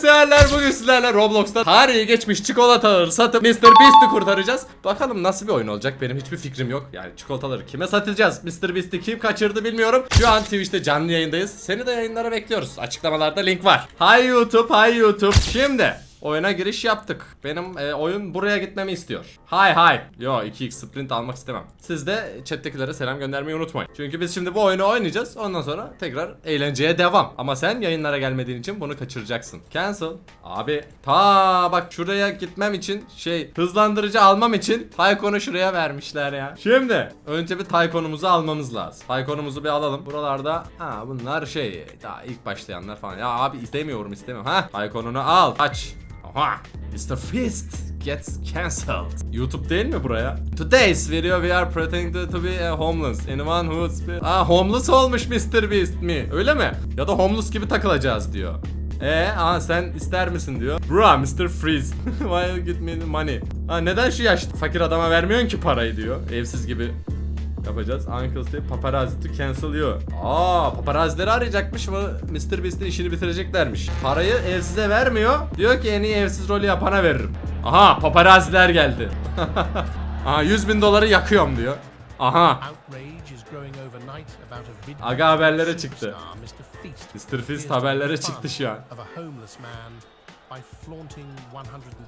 severler bugün sizlerle Roblox'ta tarihi geçmiş çikolataları satıp Mr. Beast'i kurtaracağız. Bakalım nasıl bir oyun olacak benim hiçbir fikrim yok. Yani çikolataları kime satacağız? Mr. Beast'i kim kaçırdı bilmiyorum. Şu an Twitch'te canlı yayındayız. Seni de yayınlara bekliyoruz. Açıklamalarda link var. Hay YouTube, hay YouTube. Şimdi Oyuna giriş yaptık. Benim e, oyun buraya gitmemi istiyor. Hay hay. Yo 2x sprint almak istemem. Siz de chat'tekilere selam göndermeyi unutmayın. Çünkü biz şimdi bu oyunu oynayacağız. Ondan sonra tekrar eğlenceye devam. Ama sen yayınlara gelmediğin için bunu kaçıracaksın. Cancel. Abi ta bak şuraya gitmem için şey hızlandırıcı almam için Taycon'u şuraya vermişler ya. Şimdi önce bir Taycon'umuzu almamız lazım. Taycon'umuzu bir alalım. Buralarda ha bunlar şey daha ilk başlayanlar falan. Ya abi istemiyorum istemiyorum. Ha Taycon'unu al. Aç. Aha! Mr. Fist gets cancelled. YouTube değil mi buraya? Today's video we are pretending to be a homeless. Anyone who's been... Aa homeless olmuş Mr. Beast mi? Öyle mi? Ya da homeless gibi takılacağız diyor. E, aa sen ister misin diyor. Bro Mr. Freeze. Why you give me money? Ha neden şu yaşlı fakir adama vermiyorsun ki parayı diyor. Evsiz gibi yapacağız. Uncle Steve paparazzi to cancel you. Aa paparazzileri arayacakmış mı? Mr. Beast'in işini bitireceklermiş. Parayı evsize vermiyor. Diyor ki en iyi evsiz rolü yapana veririm. Aha paparazziler geldi. Aha 100 bin doları yakıyorum diyor. Aha Aga haberlere çıktı. Mr. Feast. Haberlere çıktı şu an. Of a homeless man by flaunting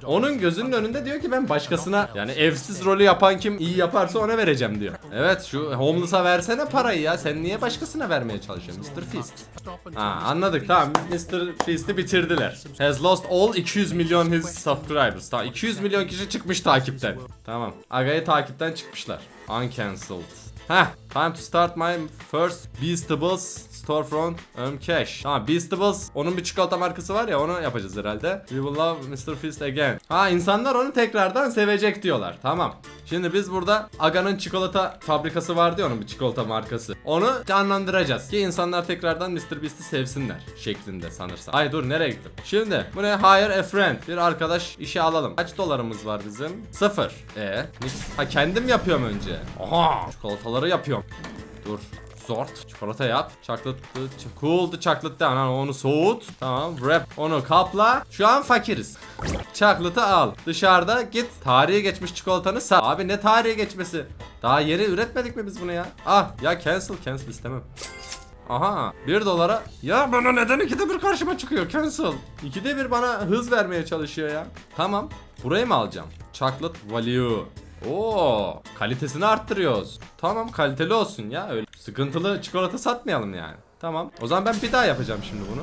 $100 Onun gözünün önünde diyor ki ben başkasına yani evsiz rolü yapan kim iyi yaparsa ona vereceğim diyor. Evet şu homeless'a versene parayı ya. Sen niye başkasına vermeye çalışıyorsun Mr. Until Ha anladık tamam Mr. Feast'i bitirdiler. Has lost all 200 milyon his subscribers. Tamam 200 milyon kişi çıkmış takipten. Tamam. Aga'yı takipten çıkmışlar. Uncancelled. Heh, time to start my first Beastables storefront earn cash. Tamam Beastables onun bir çikolata markası var ya onu yapacağız herhalde. We will love Mr. Feast again. Ha insanlar onu tekrardan sevecek diyorlar. Tamam. Şimdi biz burada Aga'nın çikolata fabrikası vardı ya onun bir çikolata markası. Onu canlandıracağız ki insanlar tekrardan Mr. Beast'i sevsinler şeklinde sanırsam. Ay dur nereye gittim? Şimdi bu ne? Hire a friend. Bir arkadaş işe alalım. Kaç dolarımız var bizim? Sıfır. E, ha kendim yapıyorum önce. Aha, çikolataları yapıyorum. Dur. Zort. Çikolata yap. Chocolate, ch- cool the chocolate down. Onu soğut. Tamam. Wrap. Onu kapla. Şu an fakiriz. Chocolate'ı al. Dışarıda git. Tarihi geçmiş çikolatanı sat. Abi ne tarihi geçmesi? Daha yeni üretmedik mi biz bunu ya? Ah ya cancel cancel istemem. Aha 1 dolara ya bana neden ikide bir karşıma çıkıyor cancel İkide bir bana hız vermeye çalışıyor ya Tamam burayı mı alacağım Chocolate value Oo kalitesini arttırıyoruz Tamam kaliteli olsun ya öyle sıkıntılı çikolata satmayalım yani Tamam o zaman ben bir daha yapacağım şimdi bunu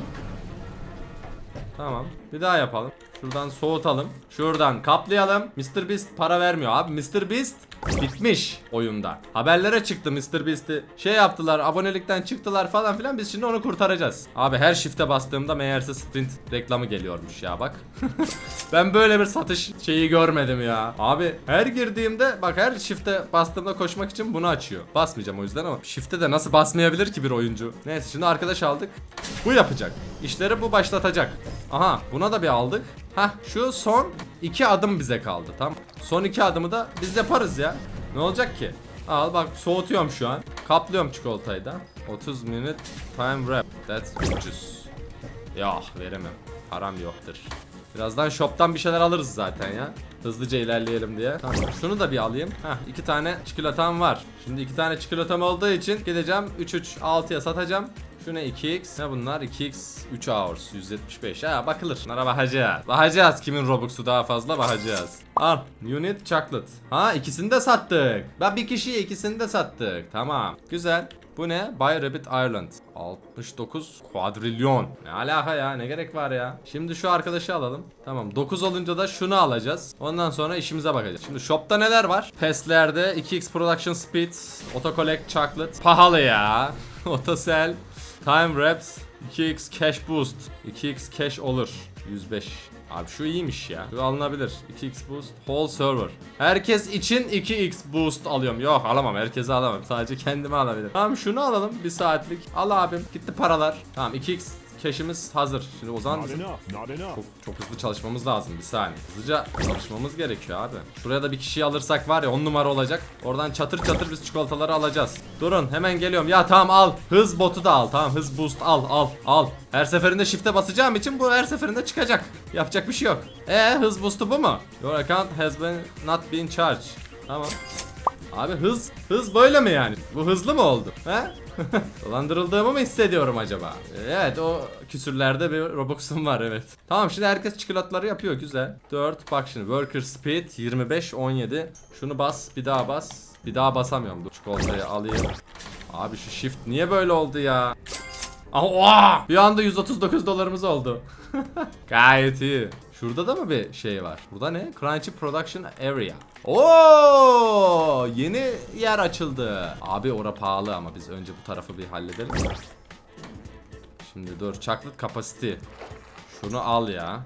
Tamam. Bir daha yapalım. Şuradan soğutalım. Şuradan kaplayalım. Mr. Beast para vermiyor. Abi Mr. Beast bitmiş oyunda. Haberlere çıktı Mr. Beast'i. Şey yaptılar abonelikten çıktılar falan filan. Biz şimdi onu kurtaracağız. Abi her shift'e bastığımda meğerse sprint reklamı geliyormuş ya bak. ben böyle bir satış şeyi görmedim ya. Abi her girdiğimde bak her shift'e bastığımda koşmak için bunu açıyor. Basmayacağım o yüzden ama shift'e de nasıl basmayabilir ki bir oyuncu? Neyse şimdi arkadaş aldık. Bu yapacak. İşleri bu başlatacak. Aha buna da bir aldık. Hah şu son iki adım bize kaldı tam. Son iki adımı da biz yaparız ya. Ne olacak ki? Al bak soğutuyorum şu an. Kaplıyorum çikolatayı da. 30 minute time wrap. That's ucuz. Yok veremem. Param yoktur. Birazdan shop'tan bir şeyler alırız zaten ya. Hızlıca ilerleyelim diye. Tamam. Şunu da bir alayım. Heh iki tane çikolatam var. Şimdi iki tane çikolatam olduğu için gideceğim 3 3 6'ya satacağım. Şu ne 2x? Ne bunlar? 2x 3 hours 175. Ha bakılır. Bunlara bakacağız. Bakacağız kimin Robux'u daha fazla bakacağız. Al. Unit chocolate. Ha ikisini de sattık. Ben bir kişiye ikisini de sattık. Tamam. Güzel. Bu ne? Buy Rabbit Ireland. 69 kuadrilyon. Ne alaka ya? Ne gerek var ya? Şimdi şu arkadaşı alalım. Tamam. 9 olunca da şunu alacağız. Ondan sonra işimize bakacağız. Şimdi shopta neler var? Pestlerde 2x Production Speed, Auto Collect Chocolate. Pahalı ya. Autosell, Time Wraps, 2x Cash Boost. 2x Cash olur. 105. Abi şu iyiymiş ya. Şu alınabilir. 2x boost. Whole server. Herkes için 2x boost alıyorum. Yok alamam. Herkese alamam. Sadece kendime alabilirim. Tamam şunu alalım. Bir saatlik. Al abim. Gitti paralar. Tamam 2x keşimiz hazır. Şimdi o zaman bizim çok, çok hızlı çalışmamız lazım bir saniye. Hızlıca çalışmamız gerekiyor abi. Şuraya da bir kişiyi alırsak var ya 10 numara olacak. Oradan çatır çatır biz çikolataları alacağız. Durun hemen geliyorum. Ya tamam al. Hız botu da al. Tamam hız boost al al al. Her seferinde shift'e basacağım için bu her seferinde çıkacak. Yapacak bir şey yok. E hız boost'u bu mu? Your account has been not been charged. Tamam. Abi hız hız böyle mi yani? Bu hızlı mı oldu? He? Dolandırıldığımı mı hissediyorum acaba? Evet o küsürlerde bir Robux'um var evet. Tamam şimdi herkes çikolatları yapıyor güzel. 4 bak şimdi worker speed 25 17. Şunu bas bir daha bas. Bir daha basamıyorum. Dur çikolatayı alayım. Abi şu shift niye böyle oldu ya? Aa, bir anda 139 dolarımız oldu. Gayet iyi. Şurada da mı bir şey var? Burada ne? Crunchy Production Area. Oo, yeni yer açıldı. Abi ora pahalı ama biz önce bu tarafı bir halledelim. Şimdi dur. Chocolate Capacity. Şunu al ya.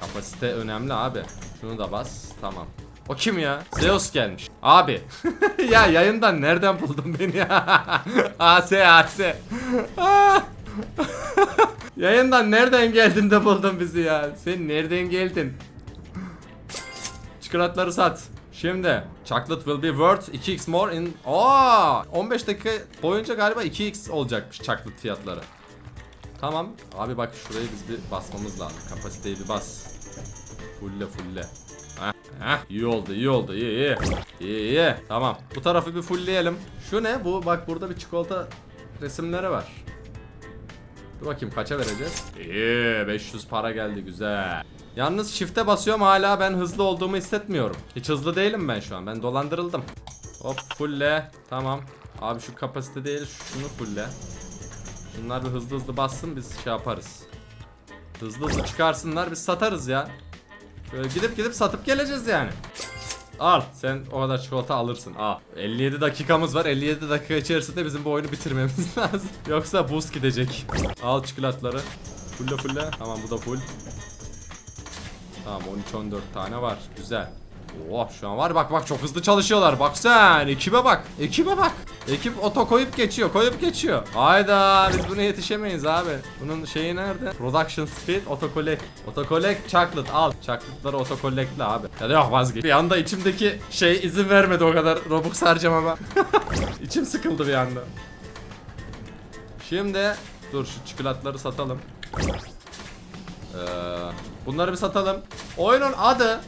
Kapasite önemli abi. Şunu da bas. Tamam. O kim ya? Zeus gelmiş. Abi. ya yayından nereden buldun beni ya? AS AS. Yayından nereden geldin de buldun bizi ya? Sen nereden geldin? Çikolatları sat. Şimdi chocolate will be worth 2x more in Aa, 15 dakika boyunca galiba 2x olacakmış chocolate fiyatları. Tamam. Abi bak şurayı biz bir basmamız lazım. Kapasiteyi bir bas. Fulle fulle. Heh, heh. İyi oldu, iyi oldu. İyi, iyi. İyi, iyi. Tamam. Bu tarafı bir fullleyelim. Şu ne? Bu bak burada bir çikolata resimleri var. Dur bakayım kaça vereceğiz? İyi 500 para geldi güzel. Yalnız shift'e basıyorum hala ben hızlı olduğumu hissetmiyorum. Hiç hızlı değilim ben şu an. Ben dolandırıldım. Hop fulle. Tamam. Abi şu kapasite değil şunu fulle. Şunlar bir hızlı hızlı bassın biz şey yaparız. Hızlı hızlı çıkarsınlar biz satarız ya. Böyle gidip gidip satıp geleceğiz yani. Al sen o kadar çikolata alırsın. Al. 57 dakikamız var. 57 dakika içerisinde bizim bu oyunu bitirmemiz lazım. Yoksa buz gidecek. Al çikolatları Fulle fulle tamam bu da full. Tamam 13-14 tane var. Güzel. Oh şu an var bak bak çok hızlı çalışıyorlar. Bak sen ekibe bak ekibe bak Ekip oto koyup geçiyor koyup geçiyor. Hayda biz buna yetişemeyiz abi. Bunun şeyi nerede? Production speed auto collect. Auto collect chocolate al. Chocolate'ları auto collect'le abi. Ya da yok vazgeç. Bir anda içimdeki şey izin vermedi o kadar. Robux harcamama İçim sıkıldı bir anda. Şimdi dur şu çikolatları satalım. Ee, Bunları bir satalım. Oyunun adı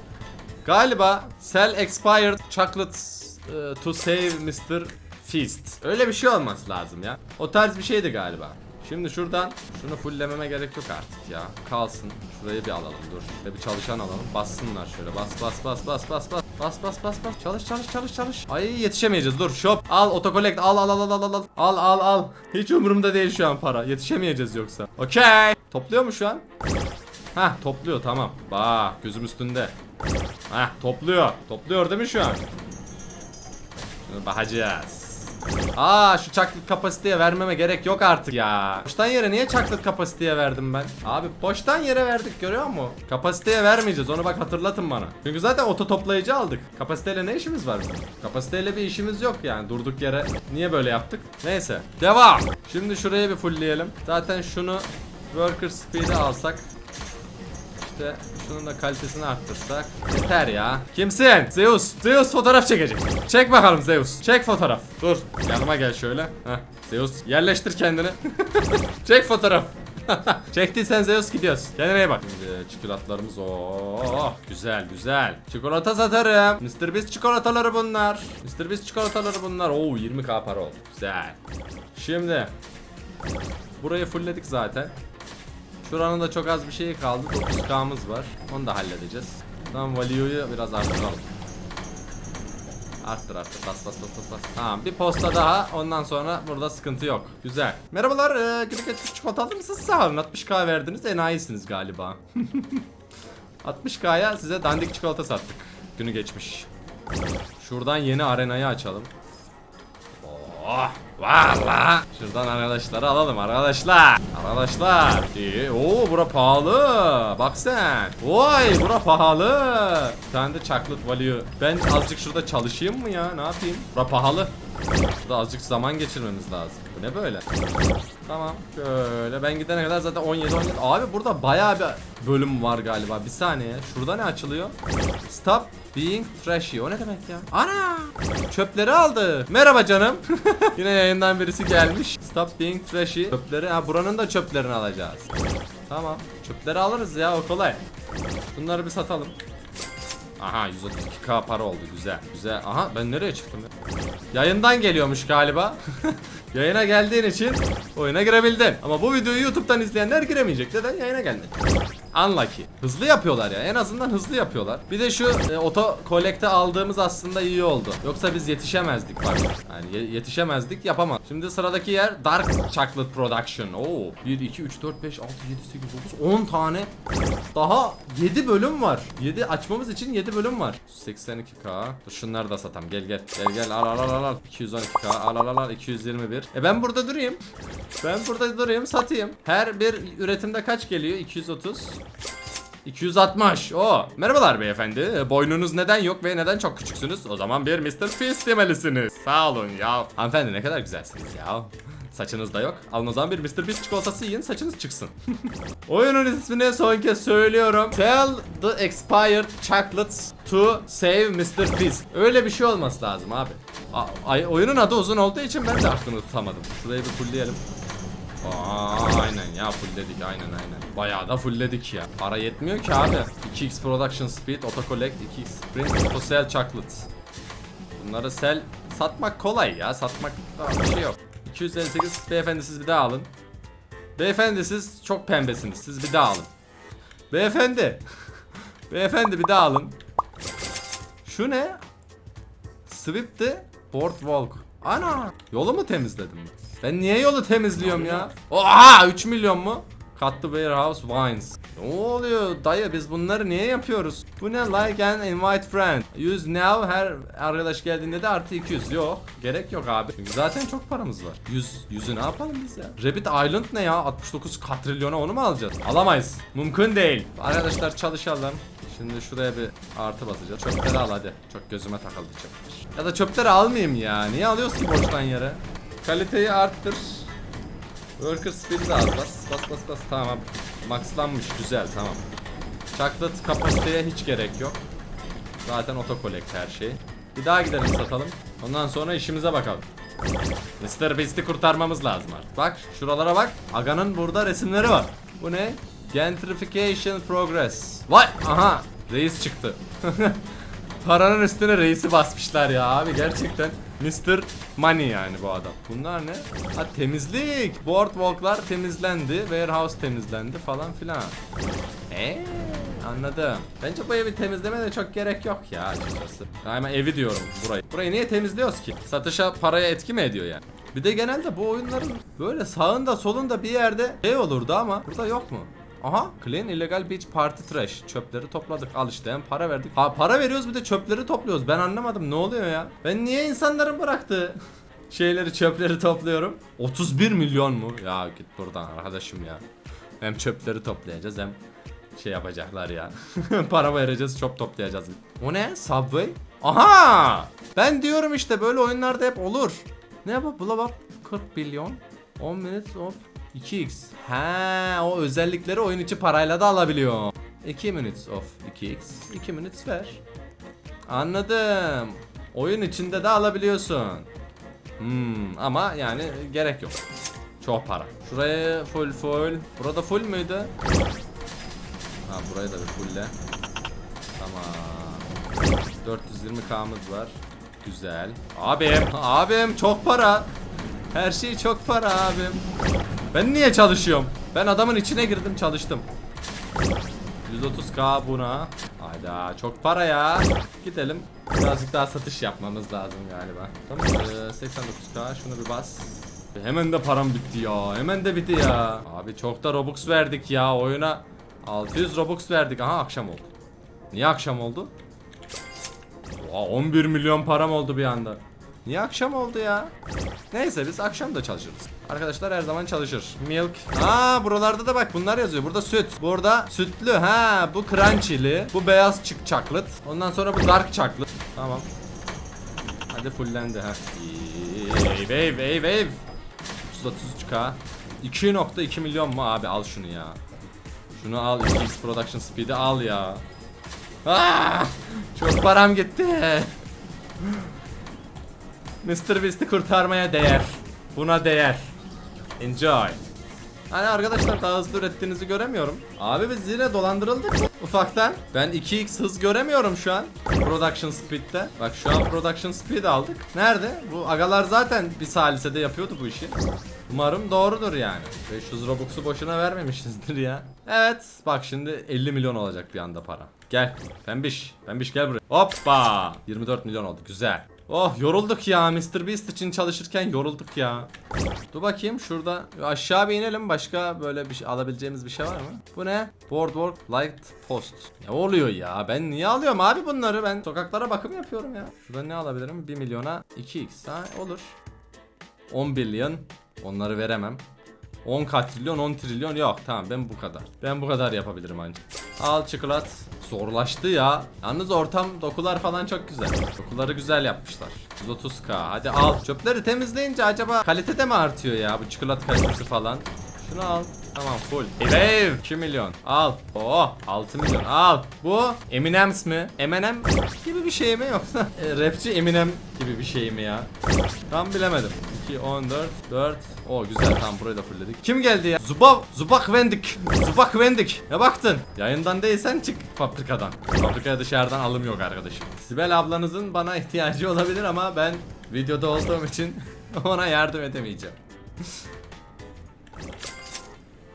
Galiba Sell Expired Chocolates e, to Save Mr. Feast. Öyle bir şey olması lazım ya. O tarz bir şeydi galiba. Şimdi şuradan şunu fulllememe gerek yok artık ya. Kalsın. Şurayı bir alalım dur. Şurada bir çalışan alalım. Bassınlar şöyle. Bas bas bas bas bas bas. Bas bas bas bas. Çalış çalış çalış çalış. Ay yetişemeyeceğiz. Dur shop. Al otokolekt. Al al al al al al. Al al al. Hiç umurumda değil şu an para. Yetişemeyeceğiz yoksa. Okey. Topluyor mu şu an? Hah topluyor tamam. Bak gözüm üstünde. Hah topluyor. Topluyor değil mi şu an? Şunu bakacağız. Aa şu chocolate kapasiteye vermeme gerek yok artık ya. Boştan yere niye chocolate kapasiteye verdim ben? Abi boştan yere verdik görüyor musun? Kapasiteye vermeyeceğiz onu bak hatırlatın bana. Çünkü zaten oto toplayıcı aldık. Kapasiteyle ne işimiz var bizim? Kapasiteyle bir işimiz yok yani durduk yere. Niye böyle yaptık? Neyse. Devam. Şimdi şuraya bir fullleyelim. Zaten şunu worker speed'e alsak işte şunun da kalitesini arttırsak yeter ya. Kimsin? Zeus. Zeus fotoğraf çekecek. Çek bakalım Zeus. Çek fotoğraf. Dur. Yanıma gel şöyle. Heh. Zeus yerleştir kendini. Çek fotoğraf. Çektiysen Zeus gidiyoruz. Kendine iyi bak. Şimdi çikolatlarımız oh güzel güzel. Çikolata satarım. Mr. Beast çikolataları bunlar. Mr. Beast çikolataları bunlar. Oo 20k para oldu. Güzel. Şimdi burayı fullledik zaten. Şuranın da çok az bir şey kaldı. 9K'mız var. Onu da halledeceğiz. Tamam value'yu biraz arttıralım. Arttır arttır bas bas bas bas. Tamam bir posta daha ondan sonra burada sıkıntı yok. Güzel. Merhabalar ee, küçük çikolata alır mısınız? Sağ olun 60k verdiniz enayisiniz galiba. 60k'ya size dandik çikolata sattık. Günü geçmiş. Şuradan yeni arenayı açalım. Oh valla. Şuradan arkadaşları alalım arkadaşlar. Arkadaşlar. İyi. Oo bura pahalı. Bak sen. Vay bura pahalı. Bir tane de chocolate value. Ben azıcık şurada çalışayım mı ya? Ne yapayım? Bura pahalı. Burada azıcık zaman geçirmemiz lazım. Bu ne böyle? Tamam. Şöyle ben gidene kadar zaten 17 17. Abi burada bayağı bir bölüm var galiba. Bir saniye. Şurada ne açılıyor? Stop being trashy. O ne demek ya? Ana! Çöpleri aldı. Merhaba canım. Yine yayından birisi gelmiş. Stop being trashy. Çöpleri. Ha buranın da çöplerini alacağız. Tamam. Çöpleri alırız ya o kolay. Bunları bir satalım. Aha 132k para oldu güzel. Güzel. Aha ben nereye çıktım ya? Yayından geliyormuş galiba. Yayına geldiğin için oyuna girebildin. Ama bu videoyu YouTube'dan izleyenler giremeyecek. Neden? Yayına geldi. Unlucky. Hızlı yapıyorlar ya. En azından hızlı yapıyorlar. Bir de şu e, oto kolekte aldığımız aslında iyi oldu. Yoksa biz yetişemezdik bak. Yani ye yetişemezdik yapamam. Şimdi sıradaki yer Dark Chocolate Production. Oo 1 2 3 4 5 6 7 8 9 10 tane. Daha 7 bölüm var. 7 açmamız için 7 bölüm var. 82k. Şunları da satam. Gel gel. Gel gel. Al al al al. 212k. Al al al. 221 olabilir. E ben burada durayım. Ben burada durayım satayım. Her bir üretimde kaç geliyor? 230. 260. O. Merhabalar beyefendi. E, boynunuz neden yok ve neden çok küçüksünüz? O zaman bir Mr. Fist demelisiniz. Sağ olun ya. Hanımefendi ne kadar güzelsiniz ya. Saçınız da yok. Alın o zaman bir Mr. Beast çikolatası yiyin saçınız çıksın. Oyunun ismini son kez söylüyorum. Sell the expired chocolates to save Mr. Beast. Öyle bir şey olması lazım abi. A- ay- oyunun adı uzun olduğu için ben de aklımı tutamadım. Şurayı bir fullleyelim. Aa, aynen ya fullledik aynen aynen. Bayağı da fullledik ya. Para yetmiyor ki abi. 2x production speed, auto collect, 2x sprint, auto sell chocolates. Bunları sell satmak kolay ya. Satmak bir şey yok. 258 beyefendi siz bir daha alın. Beyefendi siz çok pembesiniz. Siz bir daha alın. Beyefendi. beyefendi bir daha alın. Şu ne? Sweep the boardwalk. Ana! Yolu mu temizledim ben? Ben niye yolu temizliyorum ya? Oha! 3 milyon mu? Cut the warehouse wines. Ne oluyor dayı biz bunları niye yapıyoruz? Bu ne like and invite friend. Use now her arkadaş geldiğinde de artı 200. Yok gerek yok abi. Çünkü zaten çok paramız var. 100 yüzü ne yapalım biz ya? Rabbit Island ne ya? 69 katrilyona onu mu alacağız? Alamayız. Mümkün değil. Arkadaşlar çalışalım. Şimdi şuraya bir artı basacağız. Çöpleri al hadi. Çok gözüme takıldı çöpler. Ya da çöpleri almayayım ya. Niye alıyoruz ki yere? Kaliteyi arttır. Worker speed'i de az bas. Bas bas bas. Tamam. Maxlanmış. Güzel tamam. Chocolate kapasiteye hiç gerek yok. Zaten auto collect her şey. Bir daha gidelim satalım. Ondan sonra işimize bakalım. Mr. Beast'i kurtarmamız lazım artık. Bak şuralara bak. Aga'nın burada resimleri var. Bu ne? Gentrification progress. Vay aha reis çıktı. Paranın üstüne reisi basmışlar ya abi gerçekten. Mr. Money yani bu adam. Bunlar ne? Ha temizlik. Boardwalk'lar temizlendi. Warehouse temizlendi falan filan. Eee anladım. Bence bu evi temizleme de çok gerek yok ya açıkçası. Ama evi diyorum burayı. Burayı niye temizliyoruz ki? Satışa paraya etki mi ediyor yani? Bir de genelde bu oyunların böyle sağında solunda bir yerde şey olurdu ama burada yok mu? Aha clean illegal beach party trash. Çöpleri topladık al işte. Hem para verdik. Ha para veriyoruz bir de çöpleri topluyoruz. Ben anlamadım ne oluyor ya? Ben niye insanların bıraktığı şeyleri çöpleri topluyorum. 31 milyon mu? Ya git buradan arkadaşım ya. Hem çöpleri toplayacağız hem şey yapacaklar ya. Para vereceğiz çöp toplayacağız. O ne? Subway? Aha! Ben diyorum işte böyle oyunlarda hep olur. Ne bu? Blow up 40 milyon. 10 minutes of 2x. He, o özellikleri oyun içi parayla da alabiliyor. 2 minutes of 2x. 2 minutes ver. Anladım. Oyun içinde de alabiliyorsun. Hmm, ama yani gerek yok. Çok para. Şuraya full full. Burada full müydü? Ha burayı da bir fullle. Tamam. 420k'mız var. Güzel. Abim, abim çok para. Her şey çok para abim. Ben niye çalışıyorum? Ben adamın içine girdim çalıştım. 130k buna. Hayda çok para ya. Gidelim. Birazcık daha satış yapmamız lazım galiba. Tamam. Ee, 89k şunu bir bas. Hemen de param bitti ya. Hemen de bitti ya. Abi çok da Robux verdik ya oyuna. 600 Robux verdik. Aha akşam oldu. Niye akşam oldu? Oha 11 milyon param oldu bir anda. Niye akşam oldu ya? Neyse biz akşam da çalışırız. Arkadaşlar her zaman çalışır. Milk. Aa buralarda da bak bunlar yazıyor. Burada süt. Burada sütlü. Ha bu crunchy'li. Bu beyaz çık chocolate. Ondan sonra bu dark chocolate. Tamam. Hadi fullendi ha. Wave ey wave 333k 2.2 milyon mu abi al şunu ya Şunu al 2x production speed'i al ya Ah! Çok param gitti Mr. Beast'i kurtarmaya değer Buna değer Enjoy Hani arkadaşlar daha hızlı ürettiğinizi göremiyorum. Abi biz yine dolandırıldık ufaktan. Ben 2x hız göremiyorum şu an. Production speed'de. Bak şu an production speed aldık. Nerede? Bu agalar zaten bir salisede yapıyordu bu işi. Umarım doğrudur yani. 500 Robux'u boşuna vermemişizdir ya. Evet. Bak şimdi 50 milyon olacak bir anda para. Gel. Pembiş. Pembiş gel buraya. Hoppa. 24 milyon oldu. Güzel. Oh yorulduk ya Mr. Beast için çalışırken yorulduk ya. Dur bakayım şurada aşağı bir inelim başka böyle bir şey alabileceğimiz bir şey var mı? Bu ne? Boardwalk Light Post. Ne oluyor ya? Ben niye alıyorum abi bunları? Ben sokaklara bakım yapıyorum ya. Şurada ne alabilirim? 1 milyona 2x ha olur. 10 milyon onları veremem. 10 katrilyon 10 trilyon yok tamam ben bu kadar. Ben bu kadar yapabilirim ancak. Al çikolat. Zorlaştı ya. Yalnız ortam dokular falan çok güzel. Dokuları güzel yapmışlar. 130k hadi al. Çöpleri temizleyince acaba kalitede mi artıyor ya bu çikolat kalitesi falan? Şunu al. Tamam full. Ev 2 milyon. Al. Oh 6 milyon. Al. Bu Eminem's mi? Eminem gibi bir şey mi yoksa e, rapçi Eminem gibi bir şey mi ya? Tam bilemedim. 2 14 4 O güzel tam burayı da fullledik. Kim geldi ya? Zubak Zubak Vendik. Zubak Vendik. Ne baktın? Yayından değilsen çık fabrikadan. Fabrikaya dışarıdan alım yok arkadaşım. Sibel ablanızın bana ihtiyacı olabilir ama ben videoda olduğum için ona yardım edemeyeceğim.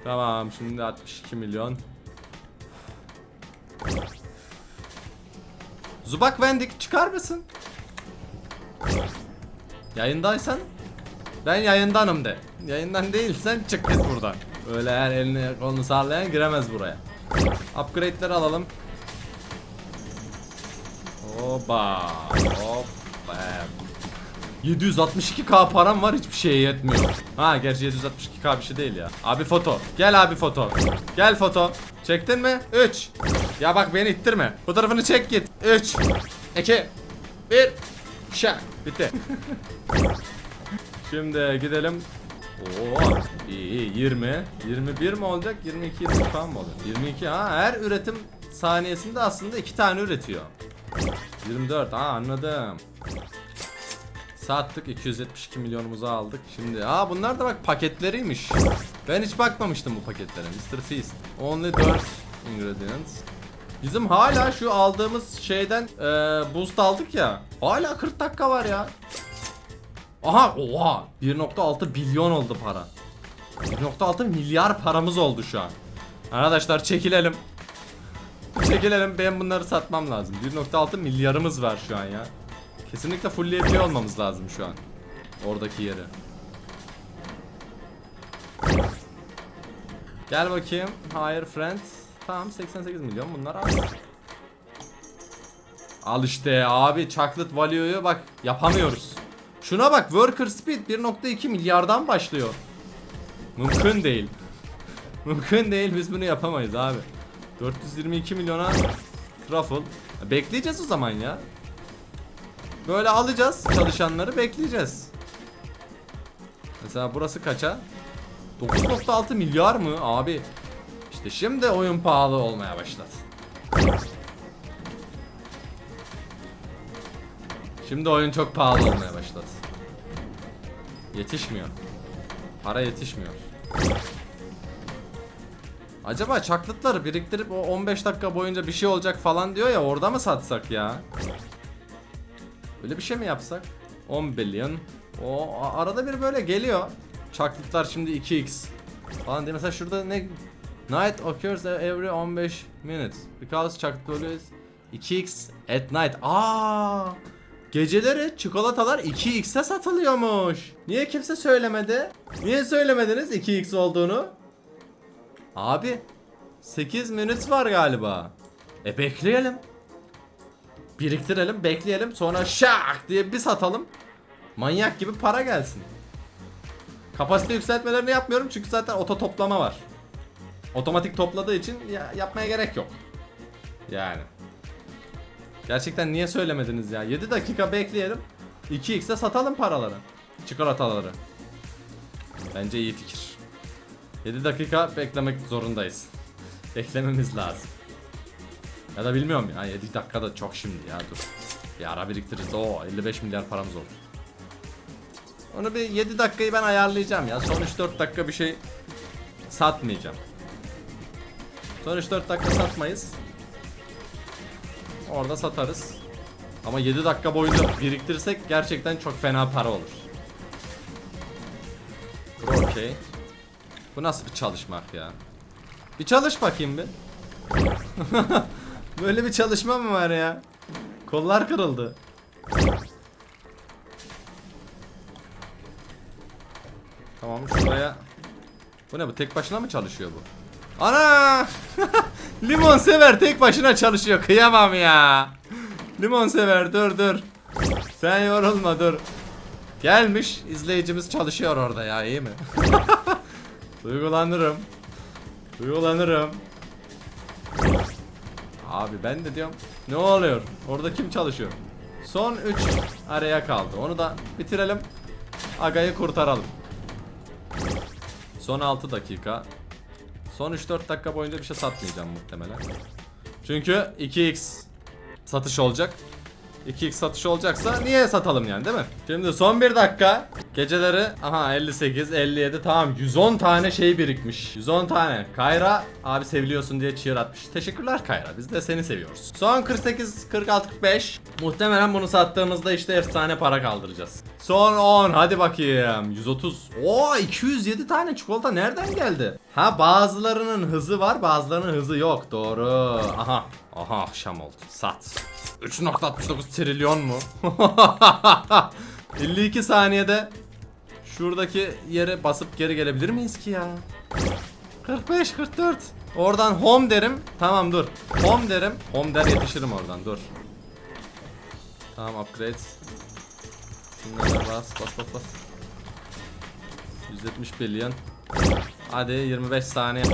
Tamam şimdi 62 milyon. Zubak Vendik çıkar mısın? Yayındaysan ben yayındanım de. Yayından değilsen çık git buradan. Öyle her elini kolunu sallayan giremez buraya. Upgrade'leri alalım. Oba. Hop. Bam. 762k param var hiçbir şeye yetmiyor. Ha gerçi 762k bir şey değil ya. Abi foto. Gel abi foto. Gel foto. Çektin mi? 3. Ya bak beni ittirme. Fotoğrafını çek git. 3. 2. 1. Şak. Bitti. Şimdi gidelim. Oo, iyi iyi 20. 21 mi olacak? 22 23 falan mı olacak? 22 ha her üretim saniyesinde aslında iki tane üretiyor. 24 ha anladım. Sattık 272 milyonumuzu aldık. Şimdi aa bunlar da bak paketleriymiş. Ben hiç bakmamıştım bu paketlere. Mr. Feast. Only 4 ingredients. Bizim hala şu aldığımız şeyden eee, boost aldık ya. Hala 40 dakika var ya. Aha oha 1.6 milyon oldu para. 1.6 milyar paramız oldu şu an. Arkadaşlar çekilelim. Çekilelim ben bunları satmam lazım. 1.6 milyarımız var şu an ya. Kesinlikle fullleyebiliyor olmamız lazım şu an. Oradaki yeri. Gel bakayım. Hayır friends. Tamam 88 milyon bunlar az. Al işte abi chocolate value'yu bak yapamıyoruz. Şuna bak worker speed 1.2 milyardan başlıyor. Mümkün değil. Mümkün değil biz bunu yapamayız abi. 422 milyona truffle. Bekleyeceğiz o zaman ya. Böyle alacağız çalışanları bekleyeceğiz. Mesela burası kaça? 9.6 milyar mı abi? İşte şimdi oyun pahalı olmaya başladı. Şimdi oyun çok pahalı olmaya başladı. Yetişmiyor. Para yetişmiyor. Acaba çaklıtları biriktirip o 15 dakika boyunca bir şey olacak falan diyor ya orada mı satsak ya? Öyle bir şey mi yapsak? 10 billion. O arada bir böyle geliyor. Çaklıklar şimdi 2x falan diye. Mesela şurada ne Night occurs every 15 minutes because value is 2x at night. Aa! Geceleri çikolatalar 2x'e satılıyormuş. Niye kimse söylemedi? Niye söylemediniz 2x olduğunu? Abi 8 minutes var galiba. E bekleyelim. Biriktirelim, bekleyelim. Sonra şak diye bir satalım. Manyak gibi para gelsin. Kapasite yükseltmelerini yapmıyorum çünkü zaten oto toplama var. Otomatik topladığı için ya, yapmaya gerek yok. Yani. Gerçekten niye söylemediniz ya? 7 dakika bekleyelim. 2x'e satalım paraları. çikolataları. Bence iyi fikir. 7 dakika beklemek zorundayız. Beklememiz lazım. Ya da bilmiyorum ya 7 dakika da çok şimdi ya dur. Bir ara biriktiririz. Oo 55 milyar paramız oldu. Onu bir 7 dakikayı ben ayarlayacağım ya. Son 3-4 dakika bir şey satmayacağım. Son 3-4 dakika satmayız. Orada satarız. Ama 7 dakika boyunca biriktirirsek gerçekten çok fena para olur. Okey. Bu nasıl bir çalışmak ya? Bir çalış bakayım bir. Böyle bir çalışma mı var ya? Kollar kırıldı. Tamam şuraya. Bu ne bu tek başına mı çalışıyor bu? Ana! Limon sever tek başına çalışıyor. Kıyamam ya. Limon sever dur dur. Sen yorulma dur. Gelmiş izleyicimiz çalışıyor orada ya iyi mi? Duygulanırım. Duygulanırım. Abi ben de diyorum ne oluyor? Orada kim çalışıyor? Son 3 araya kaldı. Onu da bitirelim. Aga'yı kurtaralım. Son 6 dakika. Son 3-4 dakika boyunca bir şey satmayacağım muhtemelen. Çünkü 2x satış olacak. 2x satış olacaksa niye satalım yani değil mi? Şimdi son bir dakika. Geceleri aha 58, 57 tamam 110 tane şey birikmiş. 110 tane. Kayra abi seviliyorsun diye cheer atmış. Teşekkürler Kayra biz de seni seviyoruz. Son 48, 46, 45. Muhtemelen bunu sattığımızda işte efsane para kaldıracağız. Son 10 hadi bakayım. 130. Oo 207 tane çikolata nereden geldi? Ha bazılarının hızı var bazılarının hızı yok. Doğru. Aha. Aha akşam oldu. Sat. 3.69 trilyon mu? 52 saniyede şuradaki yere basıp geri gelebilir miyiz ki ya? 45 44 Oradan home derim. Tamam dur. Home derim. Home der yetişirim oradan dur. Tamam upgrade. Şunlara bas bas bas bas. 170 milyon. Hadi 25 saniye.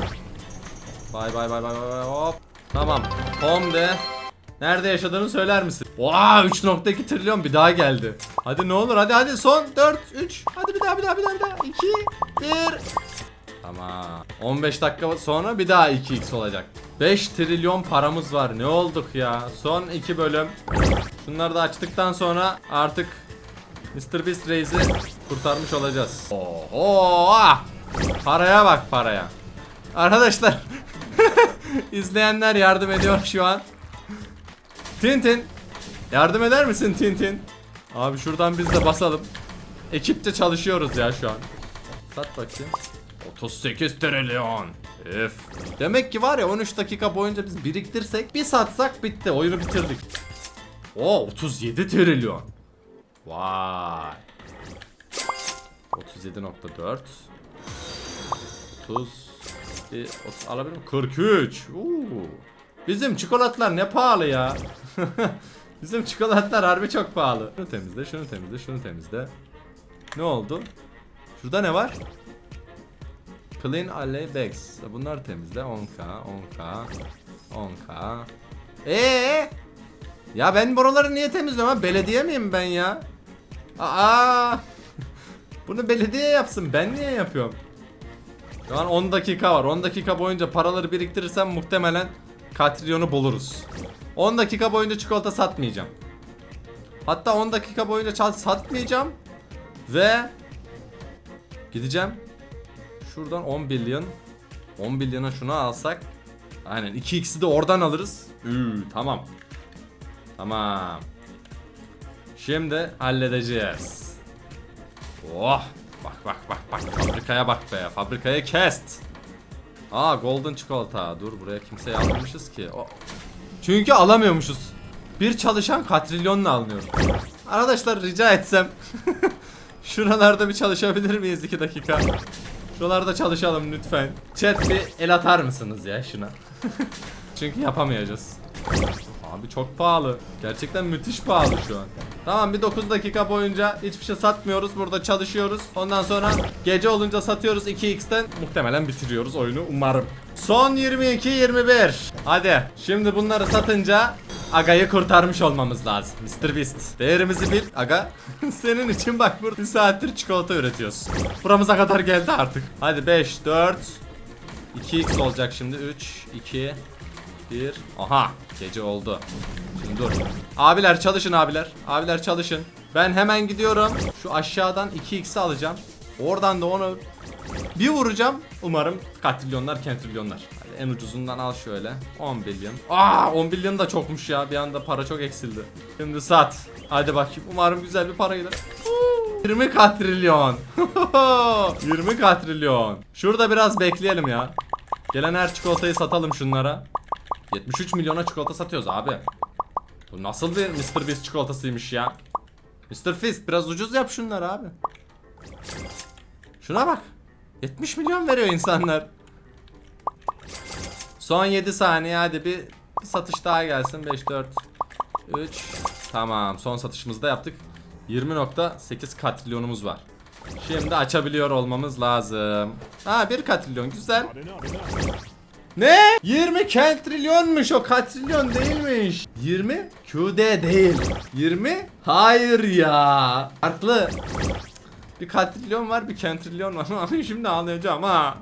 Bay bay bay bay bay hop. Tamam. Home de. Nerede yaşadığını söyler misin? Oha 3.2 trilyon bir daha geldi. Hadi ne olur hadi hadi son 4 3 hadi bir daha bir daha bir daha bir daha 2 1 Tamam. 15 dakika sonra bir daha 2x olacak. 5 trilyon paramız var. Ne olduk ya? Son 2 bölüm. Şunları da açtıktan sonra artık Mr. Beast Reis'i kurtarmış olacağız. Oho! Paraya bak paraya. Arkadaşlar izleyenler yardım ediyor şu an. Tintin yardım eder misin Tintin? Abi şuradan biz de basalım. Ekipçe çalışıyoruz ya şu an. Sat bakayım. 38 trilyon. Öf. Demek ki var ya 13 dakika boyunca biz biriktirsek bir satsak bitti. Oyunu bitirdik. Oo 37 trilyon. Vay. 37.4 30 bir 30 alabilir miyim? 43. Uuu. Bizim çikolatlar ne pahalı ya. Bizim çikolatlar harbi çok pahalı. Şunu temizle, şunu temizle, şunu temizle. Ne oldu? Şurada ne var? Clean Alley Bags. Bunlar temizle. 10k, 10k, 10k. Ee? Ya ben buraları niye temizliyorum ha? Belediye miyim ben ya? Aa! Bunu belediye yapsın. Ben niye yapıyorum? Şu an 10 dakika var. 10 dakika boyunca paraları biriktirirsem muhtemelen katrilyonu buluruz. 10 dakika boyunca çikolata satmayacağım. Hatta 10 dakika boyunca çal satmayacağım. Ve gideceğim. Şuradan 10 billion. 10 bilyona şunu alsak. Aynen 2x'i de oradan alırız. Üü, tamam. Tamam. Şimdi halledeceğiz. Oh. Bak bak bak bak. Fabrikaya bak be. Fabrikaya kest. Aa golden çikolata. Dur buraya kimseye almamışız ki. O. Çünkü alamıyormuşuz. Bir çalışan katrilyonla alınıyor. Arkadaşlar rica etsem. Şuralarda bir çalışabilir miyiz 2 dakika? Şuralarda çalışalım lütfen. Chat bir el atar mısınız ya şuna? Çünkü yapamayacağız. Abi çok pahalı. Gerçekten müthiş pahalı şu an. Tamam bir 9 dakika boyunca hiçbir şey satmıyoruz. Burada çalışıyoruz. Ondan sonra gece olunca satıyoruz 2x'ten. Muhtemelen bitiriyoruz oyunu umarım. Son 22 21. Hadi. Şimdi bunları satınca Aga'yı kurtarmış olmamız lazım. Mr. Beast. Değerimizi bil. Aga. Senin için bak burada bir saattir çikolata üretiyoruz. Buramıza kadar geldi artık. Hadi 5, 4, 2x olacak şimdi. 3, 2, 1. Aha. Gece oldu. Şimdi dur. Abiler çalışın abiler. Abiler çalışın. Ben hemen gidiyorum. Şu aşağıdan 2x'i alacağım. Oradan da onu bir vuracağım. Umarım katrilyonlar kentrilyonlar. Hadi en ucuzundan al şöyle. 10 bilyon. Aa 10 bilyon da çokmuş ya. Bir anda para çok eksildi. Şimdi sat. Hadi bakayım. Umarım güzel bir parayla. 20 katrilyon. 20 katrilyon. Şurada biraz bekleyelim ya. Gelen her çikolatayı satalım şunlara. 73 milyona çikolata satıyoruz abi. Bu nasıl bir Mr. Beast çikolatasıymış ya? Mr. Fist biraz ucuz yap şunları abi. Şuna bak. 70 milyon veriyor insanlar. Son 7 saniye hadi bir, bir satış daha gelsin. 5 4 3 Tamam son satışımızı da yaptık. 20.8 katrilyonumuz var. Şimdi açabiliyor olmamız lazım. Ha 1 katrilyon güzel. Ne? 20 kentrilyonmuş o katrilyon değilmiş. 20 QD değil. 20? Hayır ya. Farklı. Bir katrilyon var bir kentrilyon var. Şimdi ağlayacağım ha.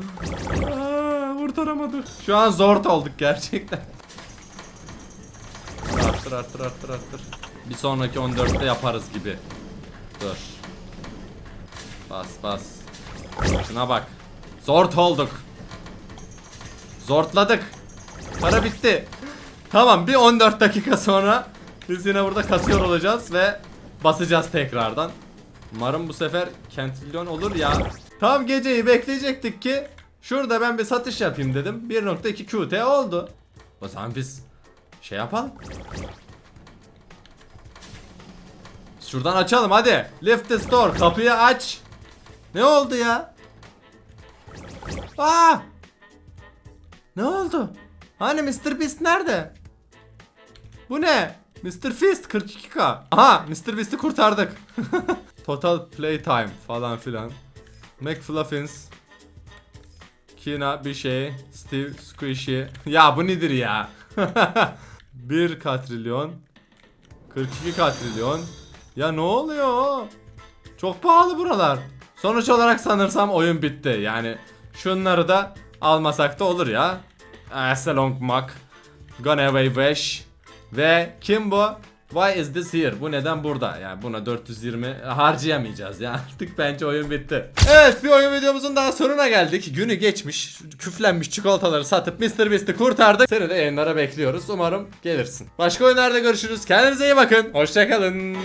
Aa, kurtaramadık. Şu an zor olduk gerçekten. Arttır arttır arttır arttır. Bir sonraki 14'te yaparız gibi. Dur. Bas bas. Şuna bak. Zor olduk. Zortladık. Para bitti. Tamam bir 14 dakika sonra biz yine burada kasıyor olacağız ve basacağız tekrardan. Umarım bu sefer kentrilyon olur ya. Tam geceyi bekleyecektik ki şurada ben bir satış yapayım dedim. 1.2 QT oldu. O zaman biz şey yapalım. Şuradan açalım hadi. Lift the store. Kapıyı aç. Ne oldu ya? Aa! Ne oldu? Hani Mr. Beast nerede? Bu ne? Mr. Fist 42k. Aha Mr. Beast'i kurtardık. Total playtime falan filan. McFluffins. Kina bir şey. Steve Squishy. Ya bu nedir ya? 1 katrilyon. 42 katrilyon. Ya ne oluyor? Çok pahalı buralar. Sonuç olarak sanırsam oyun bitti. Yani şunları da almasak da olur ya. Asalong Mac. Gone Away Wish. Ve kim bu? Why is this here? Bu neden burada? Yani buna 420 harcayamayacağız ya. Artık bence oyun bitti. Evet bir oyun videomuzun daha sonuna geldik. Günü geçmiş. Küflenmiş çikolataları satıp Mr. Beast'i kurtardık. Seni de yayınlara bekliyoruz. Umarım gelirsin. Başka oyunlarda görüşürüz. Kendinize iyi bakın. Hoşçakalın.